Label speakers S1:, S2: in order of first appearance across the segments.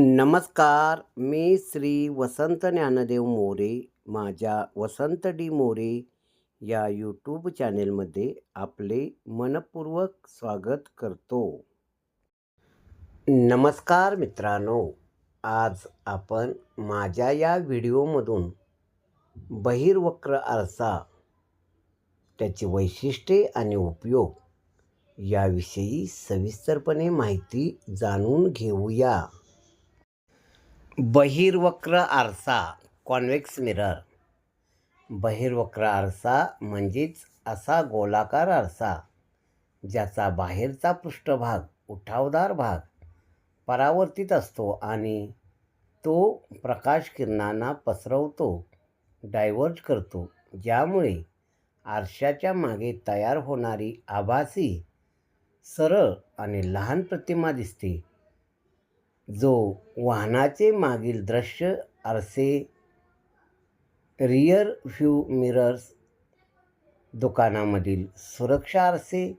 S1: नमस्कार मी श्री वसंत ज्ञानदेव मोरे माझ्या वसंत डी मोरे या यूट्यूब चॅनेलमध्ये आपले मनपूर्वक स्वागत करतो. नमस्कार मित्रांनो आज आपण माझ्या या व्हिडिओमधून बहिर्वक्र आरसा त्याची वैशिष्ट्ये आणि उपयोग याविषयी सविस्तरपणे माहिती जाणून घेऊया. बहिर्वक्र आरसा कॉन्व्हेक्स मिरर. बहिर्वक्र आरसा म्हणजेच असा गोलाकार आरसा ज्याचा बाहेरचा पृष्ठभाग उठावदार भाग परावर्तित असतो आणि तो प्रकाश किरणांना पसरवतो डायव्हर्ज करतो ज्यामुळे आरशाच्या मागे तयार होणारी आभासी सरळ आणि लहान प्रतिमा दिसते. जो वाहनाचे मागील दृश्य आरसे रियर व्ह्यू मिरर्स दुकानामधील सुरक्षा आरसे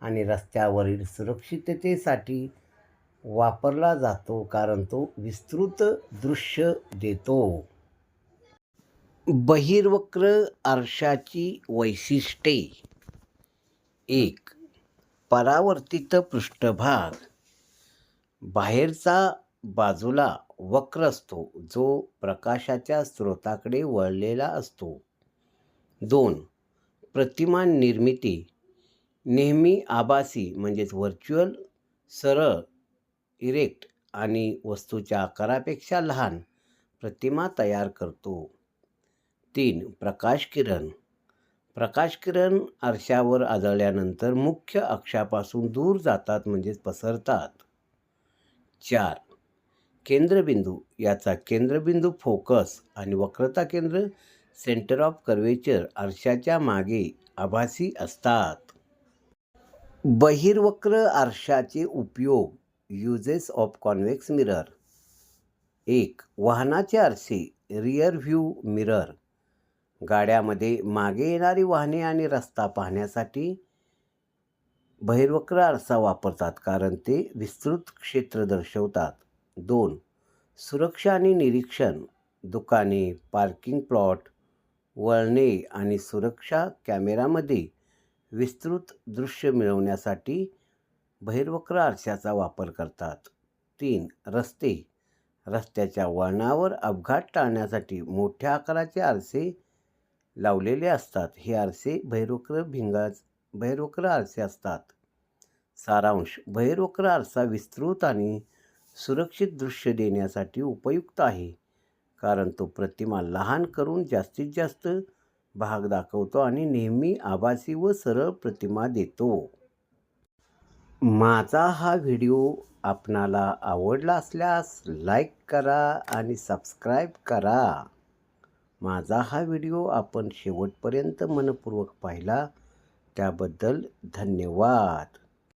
S1: आणि रस्त्यावरील सुरक्षिततेसाठी वापरला जातो कारण तो विस्तृत दृश्य देतो. बहिर्वक्र आरशाची वैशिष्ट्ये. एक परावर्तित पृष्ठभाग. बाहेरचा बाजूला वक्र असतो जो प्रकाशाच्या स्रोताकडे वळलेला असतो. दोन प्रतिमान निर्मिती. नेहमी आभासी म्हणजेच व्हर्च्युअल सरळ इरेक्ट आणि वस्तूच्या आकारापेक्षा लहान प्रतिमा तयार करतो. तीन प्रकाश किरण प्रकाश किरण आरशावर आदळल्यानंतर मुख्य अक्षापासून दूर जातात म्हणजेच पसरतात. चार. केंद्रबिंदू. याचा केंद्रबिंदू फोकस आणि वक्रता केंद्र सेंटर ऑफ कर्वेचर आरशाच्या मागे आभासी असतात. बहिर्वक्र आरशाचे उपयोग युजेस ऑफ कॉन्व्हेक्स मिरर एक वाहनाचे आरसे रिअर व्ह्यू मिरर गाड्यामध्ये मागे येणारी वाहने आणि रस्ता पाहण्यासाठी बहिर्वक्र आरसा वापरतात कारण ते विस्तृत क्षेत्र दर्शवतात. दोन सुरक्षा आणि निरीक्षण. दुकाने पार्किंग प्लॉट वळणे आणि सुरक्षा कॅमेरामध्ये विस्तृत दृश्य मिळवण्यासाठी बहिर्वक्र आरशाचा वापर करतात. तीन रस्ते. रस्त्याच्या वळणावर अपघात टाळण्यासाठी मोठ्या आकाराचे आरसे लावलेले असतात. हे आरसे बहिर्वक्र भिंगाच बहिर्वक्र आरसे असतात. सारांश बहिर्वक्र आरसा विस्तृत आणि सुरक्षित दृश्य देण्यासाठी उपयुक्त आहे कारण तो प्रतिमा लहान करून जास्तीत जास्त भाग दाखवतो आणि नेहमी आभासी व सरळ प्रतिमा देतो. माझा हा व्हिडिओ आपणाला आवडला असल्यास लाईक करा आणि सबस्क्राईब करा. माझा हा व्हिडिओ आपण शेवटपर्यंत मनपूर्वक पाहिला त्याबद्दल धन्यवाद.